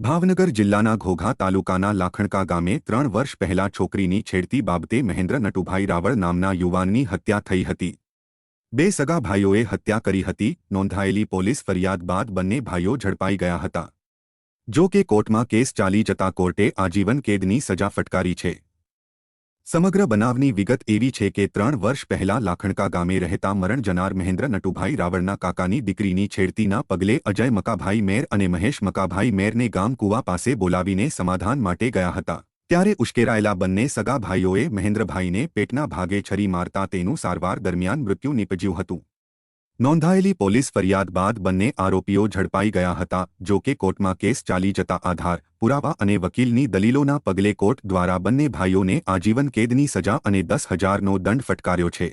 ભાવનગર જિલ્લાના ઘોઘા તાલુકાના લાખણકા ગામે ત્રણ વર્ષ પહેલા છોકરીની છેડતી બાબતે મહેન્દ્ર નટુભાઈ રાવળ નામના યુવાનની હત્યા થઈ હતી. બે સગા ભાઈઓએ હત્યા કરી હતી, નોંધાયેલી પોલીસ ફરિયાદ બાદ બંને ભાઈઓ ઝડપાઈ ગયા હતા. જો કે કોર્ટમાં કેસ ચાલી જતા કોર્ટે આજીવન કેદની સજા ફટકારી છે. સમગ્ર બનાવની વિગત એવી છે કે ત્રણ વર્ષ પહેલા લાખણકા ગામે રહેતા મરણ જનાર મહેન્દ્ર નટુભાઈ રાવળના કાકાની દીકરીની છેડતીના પગલે અજય મકાભાઈ મેર અને મહેશ મકાભાઈ મેરને ગામ કુવા પાસે બોલાવીને સમાધાન માટે ગયા હતા. ત્યારે ઉશ્કેરાયેલા બંને સગા ભાઈઓએ મહેન્દ્રભાઈને પેટના ભાગે છરી મારતા તેનું સારવાર દરમિયાન મૃત્યુ નીપજ્યું હતું. નોંધાયેલી પોલીસ ફરિયાદ બાદ બંને આરોપીઓ ઝડપાઈ ગયા હતા, જો કે કોર્ટમાં કેસ ચાલી જતા આધાર, પુરાવા અને વકીલની દલીલોના પગલે કોર્ટ દ્વારા બંને ભાઈઓને આજીવન કેદની સજા અને દસ હજારનો દંડ ફટકાર્યો છે.